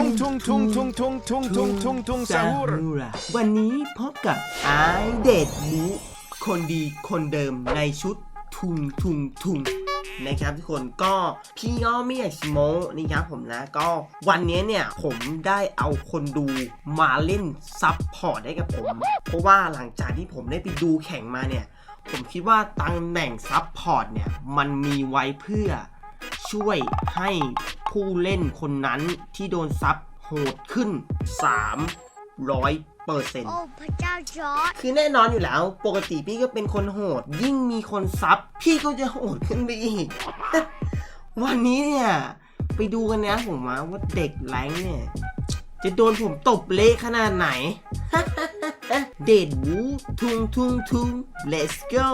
ทุงทุงทุงทุงทุงทุงทุงทุงทุงซาฮูรระวันนี้พบกับไอเดดบูคนดีคนเดิมในชุดทุงทุงทุงนะครับทุกคนก็พี่ก็ไม่อยากสโมนะครับผมนะก็วันนี้เนี่ยผมได้เอาคนดูมาเล่นซับพอร์ตให้กับผม เพราะว่าหลังจากที่ผมได้ไปดูแข่งมาเนี่ย ผมคิดว่าตำแหน่งซับพอร์ตเนี่ยมันมีไว้เพื่อ ช่วยให้ผู้เล่นคนนั้นที่โดนซับโหดขึ้น 300เปอร์เซ็นต์โอ้พระเจ้าจอร์ดคือแน่นอนอยู่แล้ว ปกติพี่ก็เป็นคนโหด ยิ่งมีคนซับ พี่ก็จะโหดขึ้นไปอีกวันนี้เนี่ย ไปดูกันนะผมว่าว่าเด็กแรงเนี่ย จะโดนผมตบเละขนาดไหน เดดวูทุงทุงทุง let's go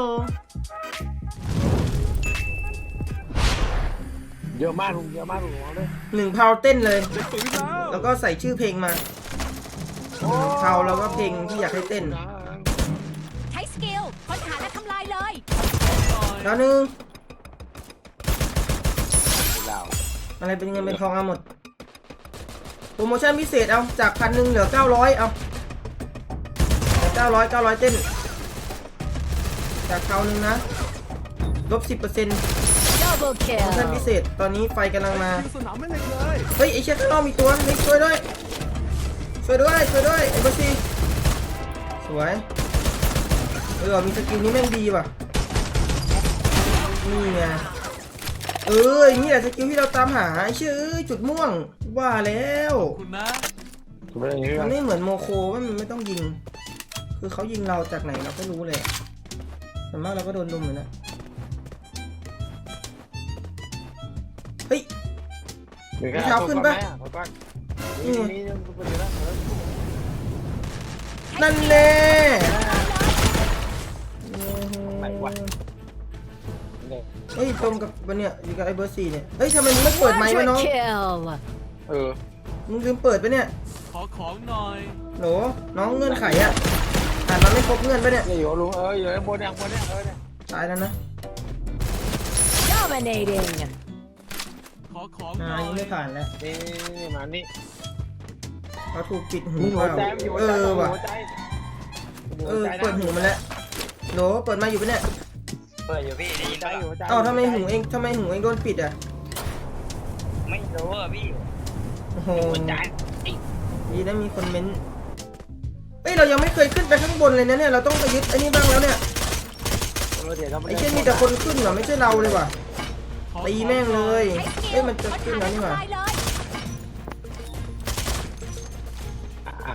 เยอะมากลุงเยอะมากลุงระวังด้วยหนึ่งเพาเต้นเลยเด็กปืนแล้วแล้วก็ใส่ชื่อเพลงมาหนึ่งเพาแล้วก็เพลงที่อยากให้เต้นใช้สกิลค้นหาและทำลายเลยแล้วหนึ่งเราอะไรเป็นเงินเป็นทองเอาหมด โปรโมชั่นพิเศษเอาจากพันหนึ่งเหลือ900เอาเหลือ900 900เต้น จากเขาหนึ่งนะลบ10%โปร double โมชั่น kill พิเศษ ตอนนี้ไฟกำลังมา สนามไม่เล็กเลยเฮ้ยไอเชี่ยข้างนอกมีตัวเฮ้ยช่วยด้วย ช่วยด้วย ช่วยด้วยไอ้เบอร์ซีสวย เออ มีสกิลนี้แม่งดีว่ะ นี่ไง เอออย่างนี้แหละสกิลที่เราตามหาไอ้เชื่อเอ้ยจุดม่วง ว่าแล้วคุณนะคุณเป็นอย่างนี้มันไม่เหมือนโมโคว่ามันไม่ต้องยิง คือเขายิงเราจากไหนเราก็รู้เลยส่วนมากเราก็โดนลุมอยู่นะ มีเท้าขึ้นปะนี่นี่นี่คุณเป็นแล้วนั่นแน่ไหนวะเฮ้ยตรงกับวันเนี้ยอยู่กับไอ้เบอร์สี่เนี่ยเฮ้ยทำไมมึงไม่เปิดไมค์วะน้อง quadra kill เออมึงลืมเปิดปะเนี่ยขอของหน่อยโหลน้องเงื่อนไขอะอ่านมันไม่ครบเงื่อนปะเนี่ยนี่อยู่ลุงเอออยู่ข้างบนเนี่ยข้างบนเนี่ยเออเนี่ยตายแล้วนะ dominating ขอของหอ่าน่อยยังไม่ผ่านแล้วนี่นี่มานี่เขาถูกปิดหูมีเปหัวล่าใจมีหัวเอใจอว่ะหัวใจเออเปิดหูมันแล้วโหลเปิดมาอยู่ปะเนี่ยเปิดอยู่พี่ได้ยินใจปะหัวใจเอ้าทำไมหูเองทำไมหูเองโดนปิดอะไม่รู้อะพี่โอ้โหหัวใจไอ้ดีนะมีคนเม้นต์เฮ้ยเรายังไม่เคยขึ้นไปข้างบนเลยนะเนี่ยเราต้องไปยึดไอ้นี่บ้างแล้วเนี่ยเออเดี๋ยวเราไอ้เช่นมีแต่คนขึ้นเหรอไม่ใช่เราเลยว่ะขอ ตีแม่งเลยใช้สกิเฮ้ยลมันจะค้นขึ้นหาแล้วและนี่หว่าทำลายเลยอะ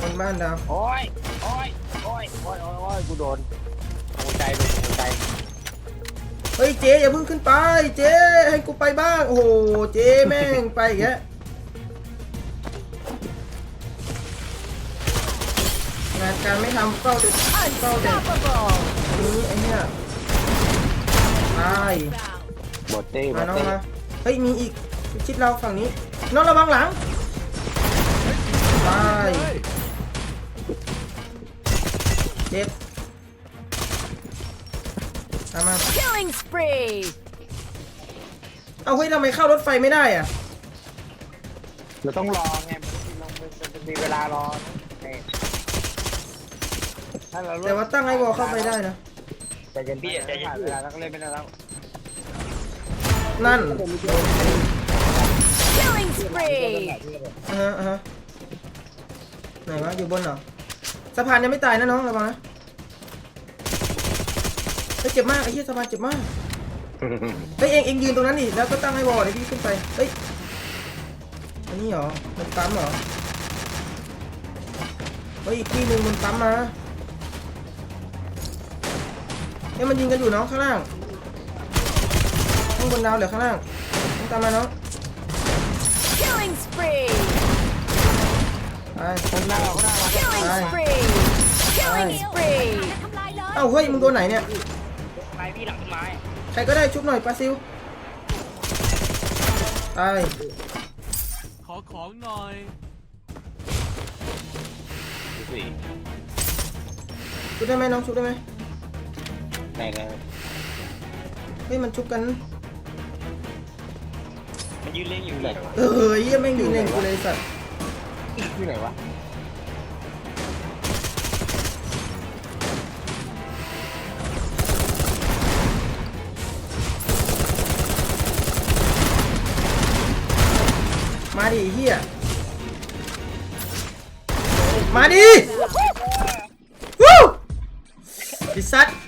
บนบ้านดาวโอ้ยโอ้ยโอ้ยโอ้ยโอ้ยโอ้ยกูโดนหัวใจโดนหัวใจเฮ้ยเจ๊อย่าเพิ่งขึ้นไป เจ๊ให้กูไปบ้าง โอ้โหเจ๊แม่งไปอีกแกงานการไม่ทำเฝ้าเด็กเฝ้าเด็ก unstoppable นี้ไอ้เนี่ย ตายบดเต้บมาดน้องเต้มาเฮ้ยมีอีกชิดเราฝั่งนี้ น้องระวังหลังตายเจ็บตามมา killing spree เอาเฮ้ยทำไมเข้ารถไฟไม่ได้อะเราต้องรอไงมันมันมีเวลารอนี่ถ้าเราแต่ว่าตั้งไอ้วอลเข้าไปได้นะ ใจเย็นพี่ใจเย็นเวลาแล้วก็เล่นไม่ได้แล้วนั่น killing spree อ่าฮะอ่าฮะไหนวะอยู่บนเหรอสะพานยังไม่ตายนะน้องระวังนะเฮ้ยเจ็บมากไอ้เหี้ยสะพานเจ็บมากเฮ้ยเองเองยืนตรงนั้นดิแล้วก็ตั้งไอ้วอลเดี๋ยวพี่ขึ้นไปเฮ้ยอันนี้เหรอมันปั๊มเหรอเฮ้ยอีกที่หนึ่งมันปั๊มมา ฮ้ยมันยิงกันอยู่น้องข้างล่างข้างบนดาวเหลือข้างล่างต้องตามมาน้อง killing spree ไปคนหน้าเราก็หน้าเรา killing Aye. spree killing Aye. spree และทำลายเลยเอ้าเฮ้ยมึงโดนไหนเนี่ยไม้พี่หลังต้นไม้ใครก็ได้ชุบหน่อยปลาซิวตายขอของหน่อยสี่ชุบได้ไหมน้องชุบได้ไหม ไหนเลยเฮ้ยมันชุบกัน มันยืนเล่นอยู่เลยเออเหี้ยแม่งยิงเล่นกูเลยสัตว์ที่ไหนวะมาดิเฮียมาดิวู้ดิสัตว์ตาย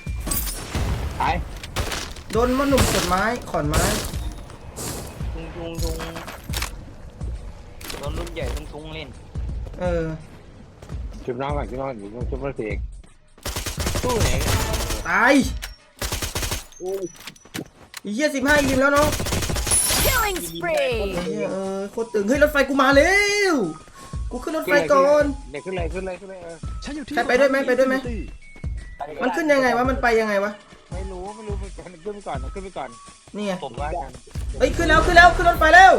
โดนมันหนุ่มขดไม้ขอนไม้ทุงทุงทุงโดนลูกใหญ่ทุงทุงเล่นเออชุบน้องก่อนชุบน้องก่อนชุบชุบพระเสกตู้ไหนกันตายอีเหี้ยสิบห้ายิมแล้วน้อง Killing spree. เหี้ยเออโคตรตึงเฮ้ยรถไฟกูมาแล้วกูขึ้นรถไฟก่อน เด็กขึ้นเลยขึ้นเลยขึ้นเลยเออใครไปด้วยไหมไปด้วยไหม มันขึ้นยังไงวะมันไปยังไงวะ ไม่รู้ไม่รู้มันขึ้นไปก่อนขึ้นไปก่อนนี่ไงผมว่าว่ากันเฮ้ยขึ้นแล้วขึ้นแล้วขึ้นรถไฟแล้ว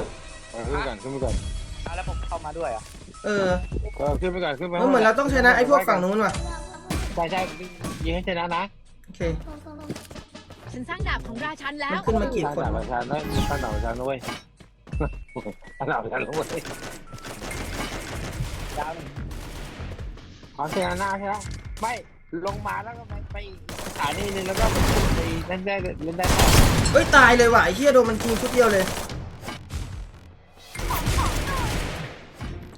เออขึ้นไปก่อนขึ้นไปก่อนอะแล้วผมเข้ามาด้วยอะเออเออขึ้นไปก่อนขึ้นไปมันเหมือนเราต้องชนะไอ้พวกฝั่งนู้นว่ะใช่ใช่ยิงให้ชนะนะโอเค ฉันสร้างดาบของราชันแล้ว ขึ้นมากี่ตั้งคนแต่ปวะระชาชนตั้งแต่ประชาชนด้วยตั้งแต่ประชาชนด้วยขอชนะหน้าใช่ไหมไม่ ลงมาแล้วก็ไปไปสถานีนึงแล้วก็ไปเล่นได้เล่นได้ต่อเฮ้ยตายเลยว่ะไอ้เหี้ยโดนมันทีชุดเดียวเลย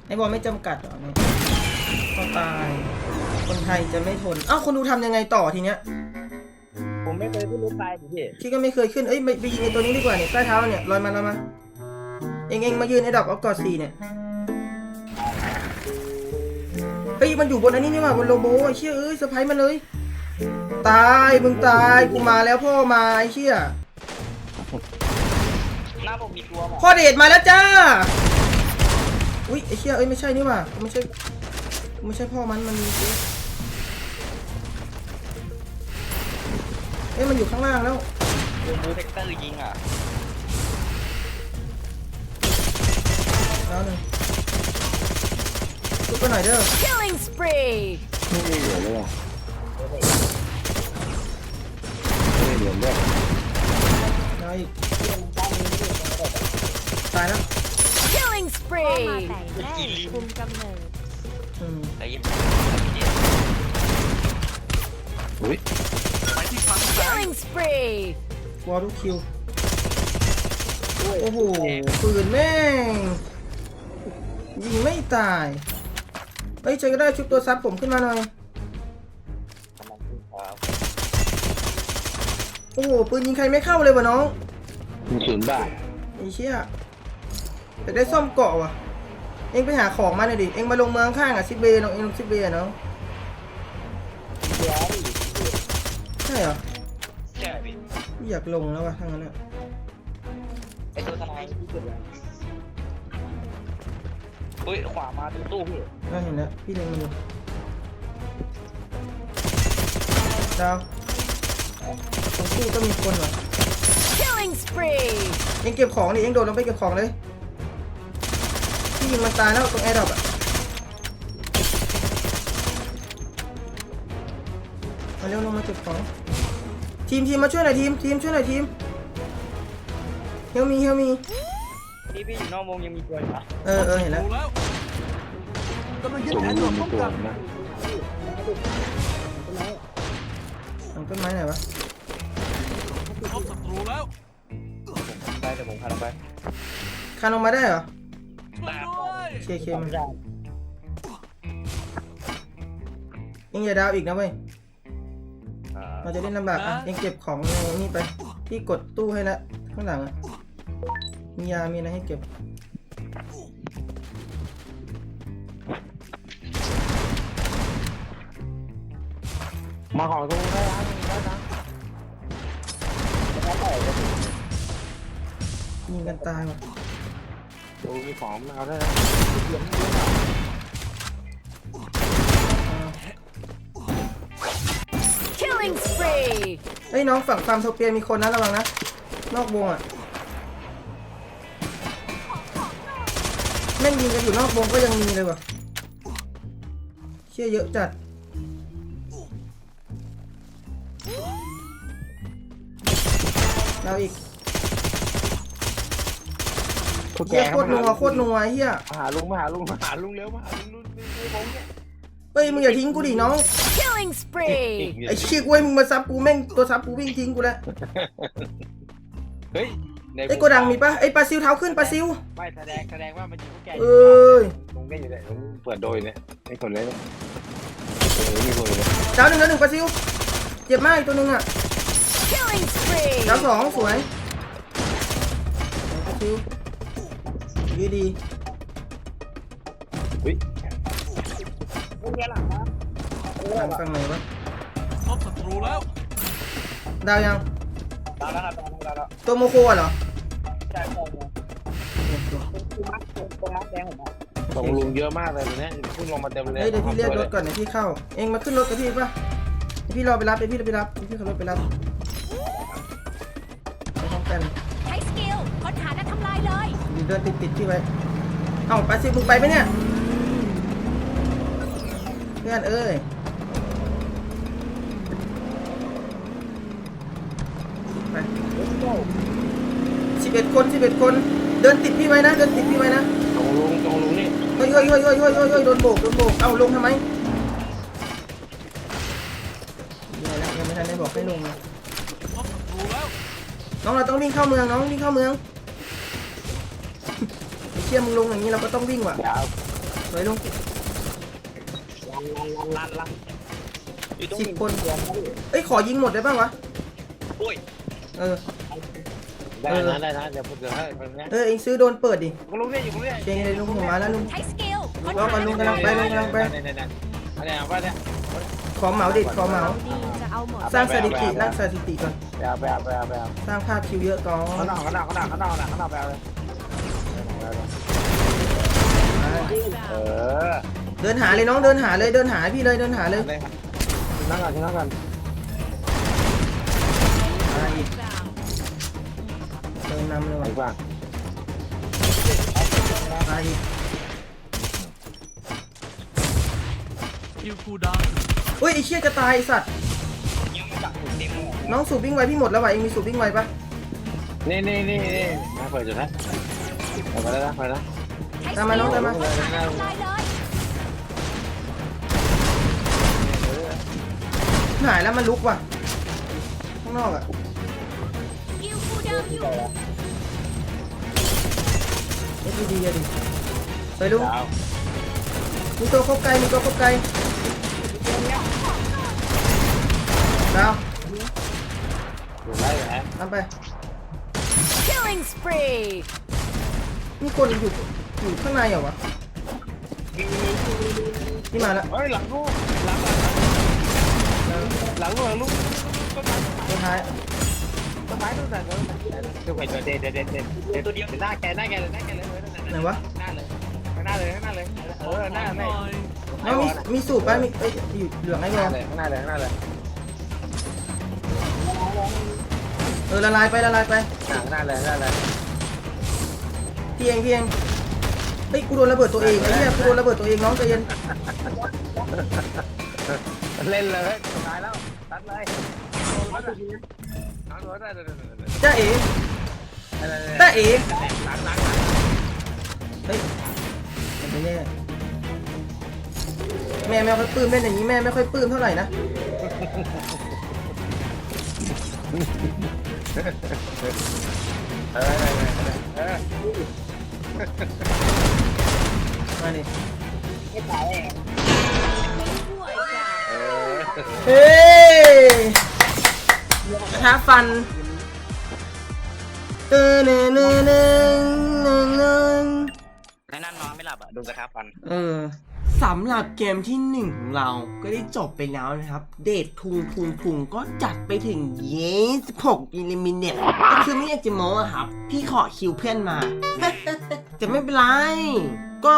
ไอ้บอลไม่จำกัดเหรอเนี่ยก็ตาย คนไทยจะไม่ทนเอ้าคนดูทำยังไงต่อทีเนี้ยผมไม่เคยขึ้นรถไฟดิพี่พี่ก็ไม่เคยขึ้นเอ้ยไปไปยิงไอ้ตัวนี้ดีกว่าเนี่ยใต้เท้าเนี่ยลอยมาลอยมาเองเองมายืนไอ้ดอกเอากอดสี่เนี่ย เฮ้ยมันอยู่บนอันนี้นี่หว่าบนโลโบไอ้เชี่ยเอ้ยเซอร์ไพรส์มันเลย ตายมึงตายกูมาแล้วพ่อมาไอ้เชี่ยหน้าผมมีตัวหมอพ่อเดชมาแล้วจ้าอุ้ยไอ้เชี่ยเอ้ยไม่ใช่นี่หว่ากูไม่ใช่กูไม่ใช่พ่อมันมันมีเจ๊เอ้ยมันอยู่ข้างล่างแล้วโดนบูเทคเตอร์ยิงอะแล้วหนึ่ง ลุกไปหน่อยเด้อ Killing spree. ไม่มีเหลือเลยอะไม่มีเหลือด้วยแล้วอีกตายแล้ว Killing spree. อีลิมอืมไอ้ยิงอุ้ยไปที่คลังแสง Killing spree. วอลทุกคิว โอ้โหปืนแม่งยิงไม่ตายเฮ้ยใครก็ได้ชุบตัวซับผมขึ้นมาหน่อยโอ้โหปืนยิงใครไม่เข้าเลยวะน้องมีศูนย์บาทไอ้เชี่ยอยากได้ซ่อมเกาะว่ะ เอ็งไปหาของมาหน่อยดิ เอ็งมาลงเมืองข้างอะซิเบย์น้องเอ็งลงซิเบย์อะน้องใช่เหรอใช่พี่ไม่อยากลงแล้วว่ะทางนั้นอะไอ้ตัวทนายที่สุด เลยอุ้ยขวามาตู้ตู้พี่น่าเห็นแล้วพี่เล็งมันอยู่ดาวตรงตู้ก็มีคนว่ะ Killing spree. เอ็งเก็บของดิเอ็งโดดลงไปเก็บของเลยพี่ยิงมันตายแล้วตรงแอร์ดรอปอะมาเร็วลงมาเก็บของ ทีมทีมมาช่วยหน่อยทีมทีมช่วยหน่อยทีมเฮลมีเฮลมี พี่พี่อยู่นอกวงยังมีตัวอยู่นะเออเออเห็นแล้วดูแล้วกำลังยึดศูนแผนย์โดมีดป้องตัวกันนะหลังต้นไม้ไหนวะ พบศัตรูแล้วไปเดี๋ยวผมพาเราไปคานลงมาได้เหรอช่วยด้วยเคเคมันเอ็งอย่าดาวอีกนะเว้ยเราจะเล่นลำบากอะเองเก็บของในนี่ไป พี่กดตู้ให้ละข้างหลังอะ มียา มีอะไรให้เก็บ มาขอตรงนี้ได้นะได้นะยิงกันตายว่ะดูมีของมาเอาได้นะ Killing spree. เอ้ยน้องฝั่งฟาร์มโทเปียมีคนนะระวังนะ นอกวงอะ ม่งยิงกันอยู่นอกวงก็ยังมีเลยว่ะเชี่ยเยอะจัดเราอีกพวกแกเฮียโคตรนัวโคตรนัวเฮียมาหาลุงมาหาลุงมาหาลุงเร็วมาหาลุงลุงลุงผมเนี่ยเฮ้ยมึงอย่าทิ้งกูดิน้อง Killing spree. ไอ้เชี่ยกูให้มึงมาซับกูแม่งตัวซับกูวิ่งทิ้งกูแล้ว เฮ้ย ในไอ้ยโกดังมีปะไอ้ยปลาซิวเท้าขึ้นปลาซิว ไม่แสดงแสดงว่ามันอยู่พวกแกเอ้ยลุงได้อยู่เนี่ยลุงเปิดโดยเนี่ยไม่คนเลยเนี่ยเออมีคนเลยดาวหนึ่งดาวหนึ่งปลาซิวเจ็บมากอีกตัวหนึงอะ Killing spree. ดาวสองสวยปลาซิวดีดีเฮ้ยหลังฝั่งไหนวะพบศัตรูแล้วดาวยัง ตายแล้วครับตายแล้วตัวโมโคอะเหรอตรงลุงเยอะมากเลยตรงเนี้ยขึ้นลงมาเต็มเลยเฮ้ยเดี๋ยวพี่เรียกรถก่อนเดี๋ยวพี่เข้า เองมาขึ้นรถกับพี่ป่ะเดี๋ยวพี่รอไปรับเดี๋ยวพี่ไปรับเดี๋ยวพี่ขับรถไปรับไปพร้อมกันใช้สกิลค้นหาและทำลายเลยอยู่เดินติดติดๆพี่ไว้เอ้าปลาซิวมึงไปไหมเนี่ยเพื่อนเอ้ย ไป สิบเอ็ดคนสิบเอ็ดคน เดินติดพี่ไว้นะ เดินติดพี่ไว้นะตรงลุงตรงลุงนี่เฮ้ยเฮ้ยเฮ้ยเฮ้ยเฮ้ยเฮ้ยเฮ้ยโดนโบกโดนโบก เอ้าลงทำไมเดี๋ยวนะยังไม่ทันได้บอกให้ลงเลยพบศัตรูแล้วน้องเราต้องวิ่งเข้าเมืองน้องวิ่งเข้าเมืองไอ้เชี่ยมึงลงอย่างนี้เราก็ต้องวิ่งว่ะยาวถอยลงลันลันอยู่ตรงสิบนี้คนเอ้ยขอยิงหมดได้ป่าวะโอ้ยเออ ได้นะได้นะเดี๋ยวผมจะให้ตรงเนี้ยเออเองซื้อโดนเปิดดิลุงเนี่ยอยู่ตรงเนี้ยเชงเลยลุงผมมาแล้วลุง ใช้สกิลค้นรอหาก่อนลุงกำลังไปลุงกำลังไป เนี่ยเนี่ยเนี่ยเนี่ยว่าเนี่ยขอเหมาดิขอเหมา ดีจะเอาหมดสร้างสถิติสร้างสถิติก่อน ไปเอาไปเอาไปเอาไปเอาสร้างภาพคิวเยอะก่อนข้างนอกข้างนอกข้างนอกข้างนอกข้างนอกไปเอาเลยเออเดินหาเลยน้องเดินหาเลยเดินหาพี่เลยเดินหาเลยเลยนั่งก่อนนั่งก่อน เดินนำเลยไปว่ะกว่ามาอีกคิวคูลดาวน์เฮ้ยไอ้เชี่ยจะตายไอ้สัตว์ยังไม่จับเต็มเลยน้องสูบวิ่งไวพี่หมดแล้วว่ะเองมีสูบวิ่งไวปะนี่นี่นี่นี่มาเปิดจุดนะไปแล้วนะไปแล้วใช้สตามมาน้องตามมาค้นหาและทำลายเลยหายแล้วมันลุกว่ะข้างนอกอะสกิลคูลดาวน์อยู่ เอ็ดดีอะดิไปลุงดาวมีตัวครบไกลมีตัวครบไกลดาวอยู่ได้ไหมทำไป Killing spree มีคนอยู่อยู่ข้างในเหรอวะนี่มาแล้วเฮ้ยหลังลูกหลังหลังลูกหลังลูกต้นไม้ตัวท้ายต้นไม้ต้นไหนต้นไหนเด็ดเด็ดเด็ดเด็ดเด็ดเด็ดตัวเดียวหน้าแกหน้าแกเลยหน้าแกเลย ไหนวะหน้าเลยหน้าเลยหน้าเลยเออหน้าหหน้าน่อยน้องมีมีสูบป่ะมีเอ้ยอยู่เหลืองไอ้บอลเลยหน้าเลยหน้าเลยเออละลายไปละลายไปหน้าเลยหน้าเลยพี่เองพี่เองเฮ้ยกูโดนระเบิดตัวเองไอ้เนี่ยกูโดนระเบิดตัวเองน้องใจเย็นเล่นเลยตายแล้วตัดเลยน้องหัวได้เลยจ้าเอ๋ได้เลยจ้าเอ๋หลังหลัง เฮ้ยมันไม่แน่แม่ไม่ค่อยปลื้มเล่นอย่างนี้แม่ไม่ค่อยปลื้มเท่าไหร่นะเออเออมาดิเออเฮ้ยกระทะฟันเออเนอเนอเนอเนอ ดูกระทะฟัน เออสำหรับเกมที่หนึ่งของเราก็ได้จบไปแล้วนะครับ เดททุงทุงทุงก็จัดไปถึง26อิลิมิเนตก็คือไม่อยากจะโม้อะครับ พี่ขอคิวเพื่อนมา จะไม่เป็นไร ก็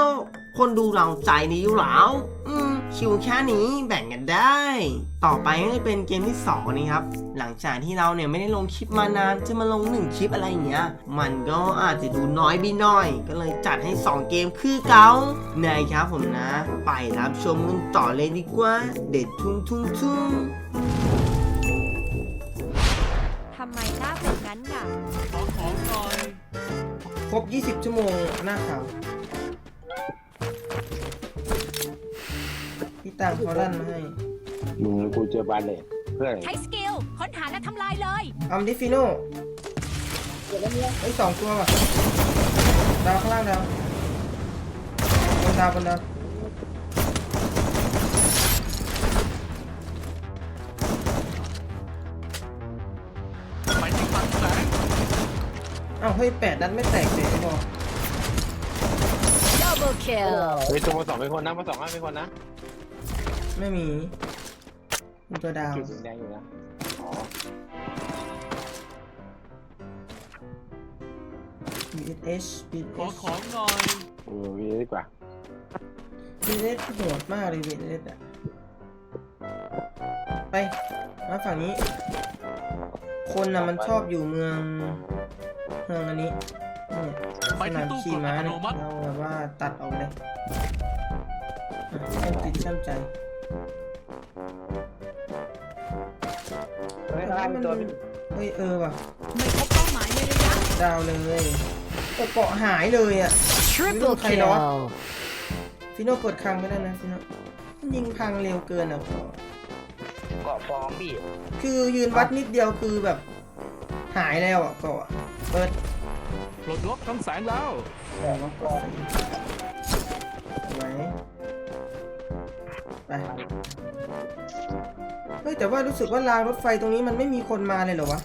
คนดูเราใจนี้อยู่แล้ว อืม คิวแค่นี้แบ่งกันได้ ต่อไปก็จะเป็นเกมที่2นี้ครับ หลังจากที่เราเนี่ยไม่ได้ลงคลิปมานาน จะมาลง 1 คลิปอะไรอย่างเงี้ย มันก็อาจจะดูน้อยไปหน่อย ก็เลยจัดให้ 2 เกมคือเกานะครับผมนะ ไปรับชมกันต่อเลยดีกว่า เด็ดทุ่งทุ่งทุ่งทำไมหน้าเป็นงั้นน่ะขอของหน่อย ครบ 20 ชั่วโมงหน้าขาว พี่ต่างเขาลั่นมาให้ มึงกูเจอบาเลตเพื่อนใช้สกิลค้นหาและทำลายเลย เอาดิฟิโน่ไอ้ยสองตัวว่ะ ดาวข้างล่างดาวบนดาวบนดาวไปที่ฝันแสงอ้าวเฮ้ยแปดนัดไม่แตกเลยไอ้บอ double kill เฮ้ยตัวมาสองเป็นคนนะมาสองอะเป็นคนนะ ไม่มีมีตัวดาวจุดสีแดงอยู่นะอ๋อ BSH ขอ BSH ของหน่อยเออวีดีกว่า BSH โหดมากเลย BSH อะไปมาฝั่งนี้ คนน่ะมันชอบอยู่เมืองเมืองอันนี้นี่ไปสที่นามตู้ขี่กดม้าอัตเนี่โนยมัติเราแบบว่าตัดออกเลยอะช่างติดช่างใจ เฮ้ยข้างล่างมีตัวมีเฮ้ยเออว่ะไม่พบเป้าหมายในระยะ ดาวเลยแต่เกาะหายเลยอะ triple ใครเนอะฟิโน่เปิดคลังไม่ได้นะฟิโน่มันยิงพังเร็วเกินอะเกาะเกาะฟองพี่คือยืนวัดนิดเดียวคือแบบ หายแล้วอะเกาะเปิด ปลดล็อกทั้งแสงแล้วไหน ไปเฮ้ยแต่ว่ารู้สึกว่ารางรถไฟตรงนี้มันไม่มีคนมาเลยเหรอวะ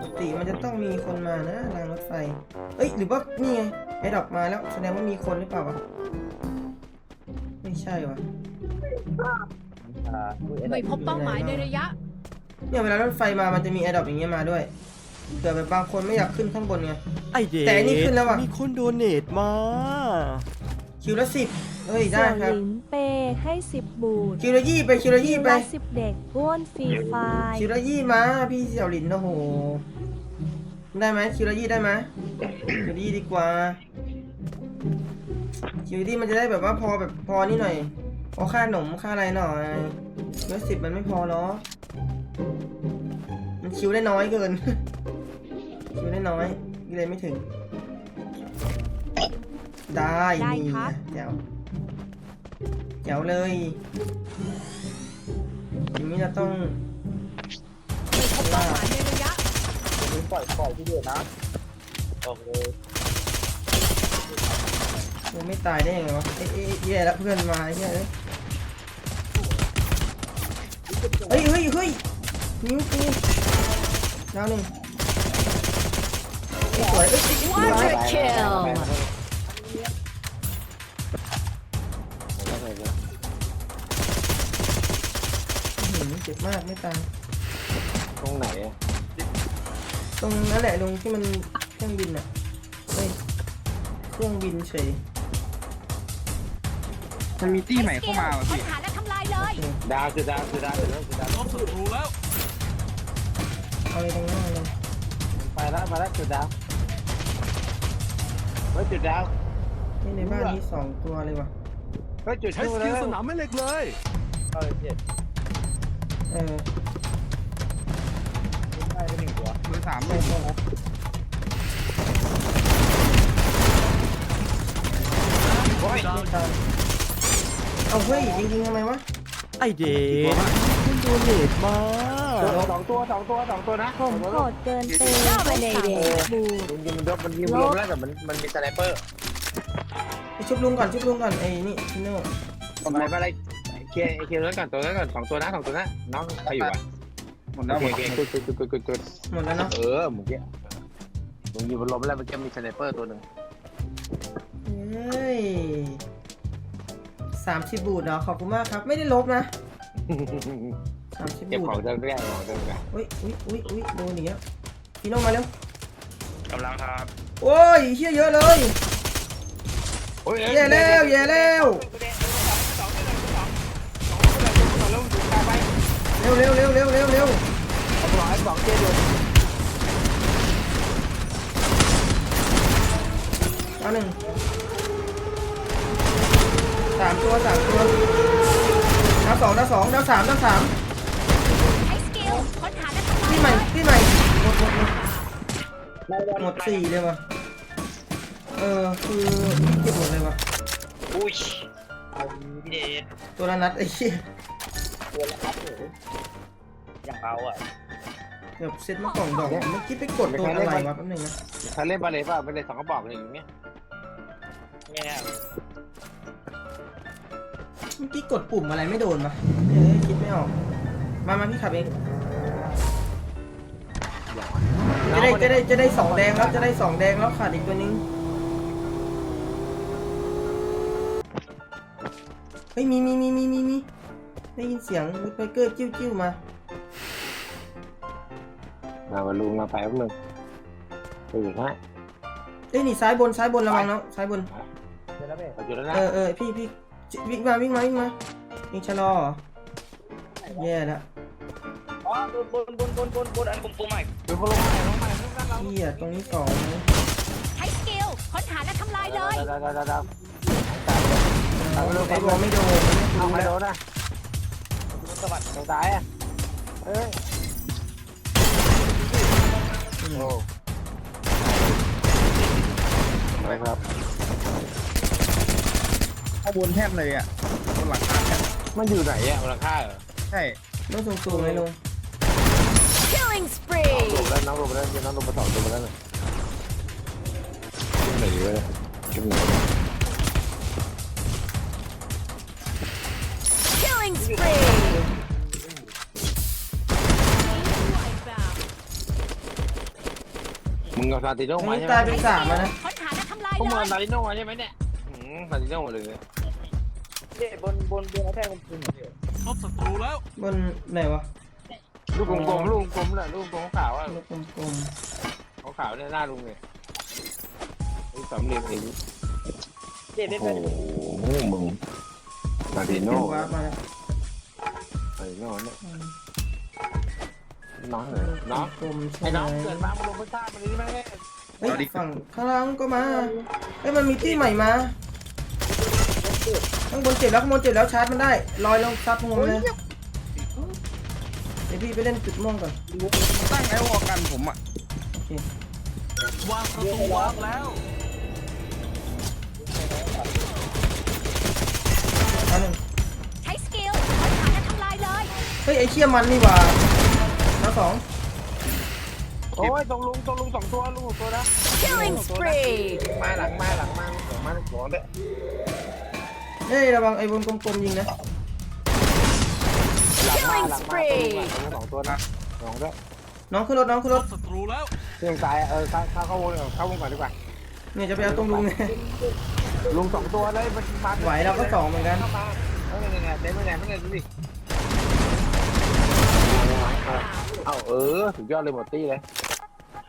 ปกติมันจะต้องมีคนมานะรางรถไฟ เอ้ยหรือว่านี่ไงไอ้ดอกมาแล้วแสดงว่ามีคนหรือเปล่าวะไม่ใช่วะอ่าไม่พบเป้าหมายในระยะ เนี่ยเวลารถไฟมามันจะมีไอ้ดอกอย่างเงี้ยมาด้วยเผื่อแบบบางคนไม่อยากขึ้นข้างบนไงไอเดแต่อันนี้ขึ้นแล้วว่ะมีคนโดเนทมา คิวละสิบเฮ้ยได้เสี่ยวครับหลินเปย์ให้สิบบูทคิวละยี่ไปคิวละยี่ไปละสิบเด็กอ้วนฟรีไฟล์คิวละยี่มาพี่เสี่ยวหลินโอ้โห ได้ไหมคิวละยี่ได้ไหมคิวละยี่ดีกว่า คิวละยี่มันจะได้แบบว่าพอแบบพอนี่หน่อย พอค่าขนมค่าอะไรหน่อยคิวละสิบมันไม่พอหรอกมันคิวได้น้อยเกิน คิวได้น้อยก็เลยไม่ถึง ได้ได้นี่ครับ แจ๋วแจ๋วเลยทีนี้เราต้องไม่พบเป้าหมายในระยะปล่อยปล่อยที่เดือดนะออกเลยยังไม่ตายได้ยังไงวะเอ๊ะเอ๊ะแย่แล้วเพื่อนมาแย่เลยเฮ้ยเฮ้ยเฮ้ยนิ้วกูดาวหนึ่งเอ้ยสวยเอ้ยเอ้ยเอ้ย Quadra kill อื้อหื จ็บมากไม่ตายตรงไหนอะตรงนั้นแหละตรงที่มันเครื่องบินอะเฮ้ยเครื่องบินเฉยมันมีตี้ใหม่เข้ามาว่ะค้นพี่หาและทำลายเลย ดาวคือดาวคือดาวคือดาวคือดาวพบศัตรูแล้ว เอาไปตรงหน้าเลยไปแล้วมาแล้วจุดดาวเฮ้ยจุดดาวนี่ในบ้านมีสองตัวเลยว่ะเฮ้ยจุดใช้สเลกิยลสนามแม่เหล็กเลยเออเจ็ด เออได้ไปหนึ่งตัวเบอร์สามใช่ใช่ครับโอ้ยดาวไม่ตายเอาเฮ้ยจริงๆทำไมวะไอเดทมีคนโดเนทมาสองตัวสองตัวสองตัวนะผมโกรธเกินเปย์ให้สิบบูทมันยิงมันยกมันยิงมันลมแล้วแต่มันมันมีสไนเปอร์ไปชุบลุงก่อนชุบลุงก่อนไอ้นี่ชิโน่อะไรอะไร เคลียร์เคลียร์นั้นก่อนตัวนั้นก่อนสองตัวนะสองตัวนะน้องใครอยู่อะหมดโอแล้วเคหมดโอเคกุดกุดกุดกุดกุดกุดหมดแล้วเนาะเออเมื่อกี้มึงยิงมันลมแล้วมันจะมีสไนเปอร์ตัวหนึ่งเฮ้ยสามสิบบูทเหรอขอบคุณมากครับ ไม่ได้ลบนะสามสิบเก็บบูทของเดิมไม่ได้ของเดิมไม่ได้อุ้ยอุ้ยอุ้ยอุ้ยโดนอีกแล้วพี่โน่มาเร็วกำลังครับ โอ้ยเฮียเยอะเลยโอ้ยแย่แล้วแย่แล้ว เร็วเร็วเร็วเร็วเร็วเร็วสองสองเจ็ดอยู่เอาหนึ่งสามตัวสามตัวดาวสองดาวสองดาวสามดาวสามใช้สกิลค้นหาและทำลายพี่ใหม่เลยพี่ใหม่หมดหมดหมดหมดสี่เลยว่ะเออคือเก็บหมดเลยว่ะอุ้ยพี่เดชตัวละนัดไอ้เหี้ย ตัวละครับหนูอย่างเบาอะเดี๋ยวเซ็ตมากล่องดอกเมื่อกี้ไปกดตัวอะไรวะแป๊บนึงนะถ้าเล่นบาเลย์ป่ะไปเลยสองกระบอกเลยอย่างเงี้ยแง่เมื่อกี้กดปุ่มอะไรไม่โดนวะเอ้ยคิดไม่ออก มามาพี่ขับเองจะได้จะได้จะได้สองแดงแล้วจะได้สองแดงแล้วขาดอีกตัวนึงเฮ้ยมีมีมีมีมีมี ได้ยินเสียงวูดไพเกอร์จิ้วจิ้วมา มามาลุงมาไปแป๊บนึงไปอยู่นะเอ้ยนี่ซ้ายบนซ้ายบนระวังเนาะซ้ายบนไปอยู่แล้วนะเออเออพี่พี่วิ่งมาวิ่งมาวิ่งมาวิ่งชะลอเหรอแย่แล้วอ๋อบนบนบนบนบนอันกลมๆใหม่ดูพวกลงมาลงมาลงมาลงพี่อะตรงนี้สองนะใช้สกิลค้นหาและทำลายเลยดาวดาวดาวดาวเออไอ้บอลไม่โดนไม่เอาคุ้มมาแล้โดวนนะสวั สดตรงซ้ายอะเอ้ยโอ้ไปครับข้างบนแทบเลยอะบนหลังคาแทบมันอยู่ไหนอะมูลค่าเหรอใช่ต้องสูงสูงเลยลุง Killing spree ลงแล้วน้องลงไปแล้วน้องลงมาสองลงมาแล้วเลยขึ้นไหนอยู่เลยขึ้นไหน Killing spree มึงเอาซาติโน่อันมานี้ใช่ไหมตายเป็นสามแล้วนะค้นหาและทำลายพวกเลมึงยเอาซาติโน่มาใช่ไหมเนี่ยอืมซาติโน่หมดเลยเดชบนบนบนแท่งกลมๆเดียวพบศัตรูแล้วบนไหนวะลูกกลมๆลูกกลมๆแหละลูกกลมขาวอะลูกกลมขาวๆเนี่ยหน้าลุงเนี่ยไอ้สามเหลี่ยมเอง เดชเล่นโอ้เป็นโหมึงซาติๆโน่วาร์ปมาแล้วซาติโน่เนี่ย น้องเหรอน้องกลมใช่ไอ้ไหมน้องเกิดมามาลงพื้นท่ามันนี้ไหมเฮ้ยฝั่งข้างล่างก็มาเฮ้ยมันมีที่ใหม่มาข้างบนเจ็บแล้วข้างบนเจ็บแล้วชาร์จมันได้ลอยลงซับงงเลยเดี๋ยวพี่ไปเล่นจุดม่วงก่อนตั้งไอ้วอกันผมอะวางประตูวางแล้วอันหนึ่งใช้สกิลค้นหาและทำลายเลย เฮ้ยไอ้เชี่ยมันนี่หว่า สองโอ้ยตรงลุงตรงลุงสองตัวลุงสองตัวนะ Killing spree มาหลังมาหลังมาหลังมาหลังมาเนี่ยเฮ้ยระวังไอ้บนกลมๆยิงนะ หลังมาหลังมาสองตัวนะสองด้วยน้องขึ้นรถน้องขึ้นพรบถศัตรูแล้วเครื่องซ้ายเออเข้าเข้าเข้าวงเข้าวงก่อนดีกว่า เนี่ยจะไปเอาตรงลุงไง ลุงสองตัวเลยมันมาไหวเราก็สองเหมือนกันเข้ามาเออเนี่ยเนี่ยเต็มไปไหนไม่ได้ดูดิ เอาเออสุดยอดเลยหมดตี้เลย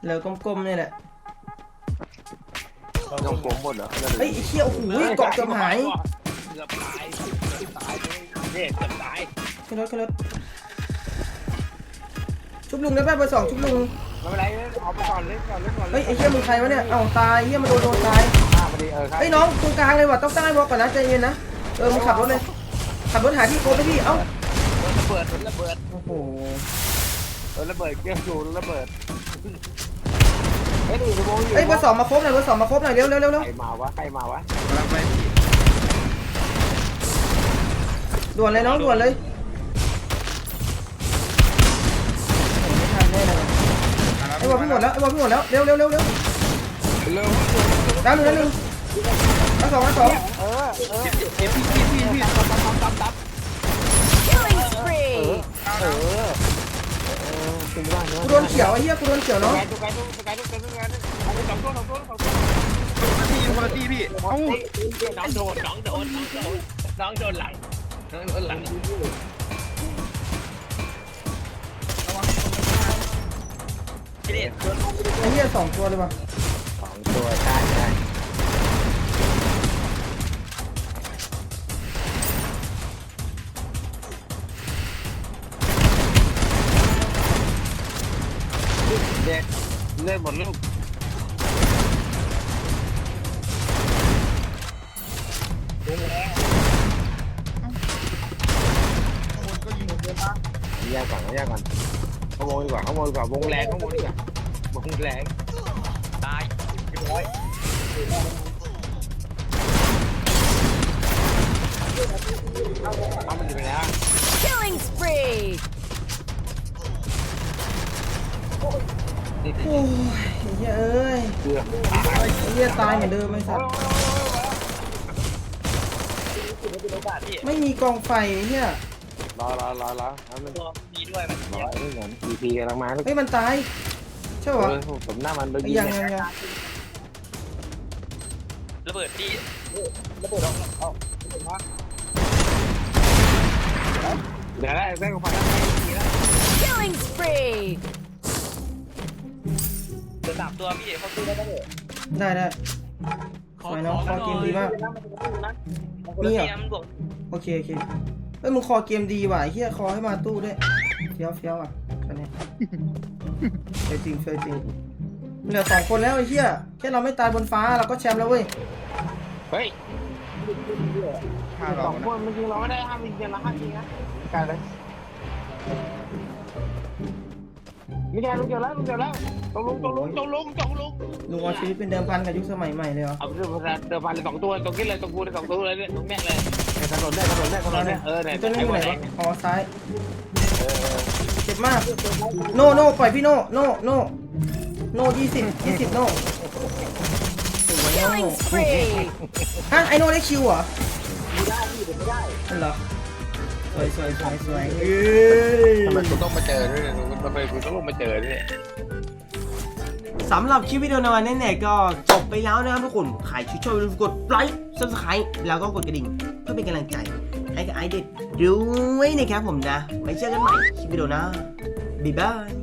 เหลือกลมๆเนี่ยแหละน้องผมหมดเหรอเฮ้ยไอ้เชี่ยโอ้โหเกาะเกือบหายเกือบตายเกือบตายเดชเกือบตายขึ้นรถขึ้นรถชุบลุงได้ป่ะเบอร์สองชุบลุงไม่เป็นไรเอาไปก่อนเล่นก่อนเล่นก่อนเฮ้ยไอ้เชี่ยมึงใครวะเนี่ยเอ้าตายเหี้ยมันโดนโดนตายอ่าพอดีเออครับเฮ้ยน้องตรงกลางเลยว่ะต้องตั้งไอ้บล็อกก่อนนะใจเย็นนะเออมึงขับรถเลยขับรถหาที่โค้ดเลยพี่เอ้าระเบิดระเบิดโอ้โห เออระเบิดเครื่องดูระเบิดเฮ้ยดูสมองอยู่เฮ้ยเบอร์สองมาครบหน่อยเบอร์สองมาครบหน่อยเร็วเร็วเร็วเร็วใครมาวะใครมาวะกำลังไปพี่ด่วนเลยน้องด่วนเลยโอ้โหไม่ทันแน่เลยว่ะไอ้บอลพี่หมดแล้วไอ้บอลพี่หมดแล้วเร็วเร็วเร็วเร็วเร็วดาวหนึ่งดาวหนึ่งดาวสองดาวสองเออเออเอฟพี่พี่พี่พี่ Killing spree เออเออ ถึงบ้านเนกูโดนเขียวไอ้เหี้ยกูโดนเขียวเนาะไก่ตัวไก่ตัวไก่ตัวไก่ตัวไก่ตัวสองตัวสองตัวสองตัวพี่คนละที่พี่เอ้าน้องโดนน้องโดนน้องโดนน้องโดนหลังน้องโดนหลังเดชไอ้เหี้ยสองตัวเลยว่ะสองตัวใช่ใช่เเล่นหมดลูกแยกก่อนแยกก่อนขโมยดีกว่าขโมยดีกว่าวงแรงขโมยดีกว่าวงแรงตายเอามันไปแล้ว Killing spree. ไอ้เหี้ยเอ้ยเกือบไอ้เหี้ยตายเหมือนเดิมไอ้สัตว์ไม่มีกองไฟไอ้เหี้ยรอรอรอรอเอามันตัวมีด้วยมันรอเรื่องเหมือน EP กำลังมาแล้วเฮ้ยมันตายใช่เอปะอผมหน้ามันโดนไอ้ยิงยังเนี่ยังยยังระเบิดพี่เดี๋ยวได้ได้ของพันแล้วไม่มีแล้ว Killing spree. เดือสามตัวพี่เขาซื้อได้ไหมได้ได้ขอสวยขน้องอคอเกมดีมาก มีมีอะอะมันบอกโอเคโอเคเฮ้ยมึงคอเกมดีว่ะไอ้เฮียคอให้มาตู้ด้วยเฟี้ยวเฟี้ยวอะคันนี้เฟยจริงเฟยจริงเหลือสองคนแล้วไอ้เฮียแค่เราไม่ตายบนฟ้าเราก็แชมป์แล้วเว้ยเฮ้ยฆ่าสเราองคนมันจริงเราไม่ได้ห้ามจริงเราห้ามจริงนะกันเลย นี่แกลุงเจอแล้วลุงเจอแล้วตรงลุงตรงลุงตรงลุงตรงลุงลุงเอาชีวิตเป็นเดิมพันกับยุคสมัยใหม่เลยเหรอเอาไปเดิมพันเดิมพันเลยสองตัวตรงนี้เลยตรงกูเลยสองตัวเลยเนี่ยตรงเนี้ยเลยเนี่ยถนนเนี่ยถนนเนี่ยถนนเนี่ยเออเนี่ยตัวนี้อยู่ไหนไวะอ๋อซ้ายเออเจ็บมากโนโนปล่อยพี่โนโนโนโนยี่สิบยี่สิบโนสวยโน Killing spree. ฮะไอโนได้คิวเหรอไม่ได้พี่ไม่ได้เหรอ สวยสวยสวยสวยเอ้ยทำไมกูต้องมาเจอด้วยเนี่ยทำไมกูต้องมาเจอด้วยสำหรับคลิปวิดีโอในวันนี้เนี่ยก็จบไปแล้วนะครับทุกคน ใครช่วยช่วยลืมกดไลค์ subscribe แล้วก็กดกระดิ่ง เพื่อเป็นกำลังใจ ให้กับไอเด็ดด้วยนะครับผมนะไว้เจอกันใหม่คลิปวิดีโอหน้าบ๊ายบาย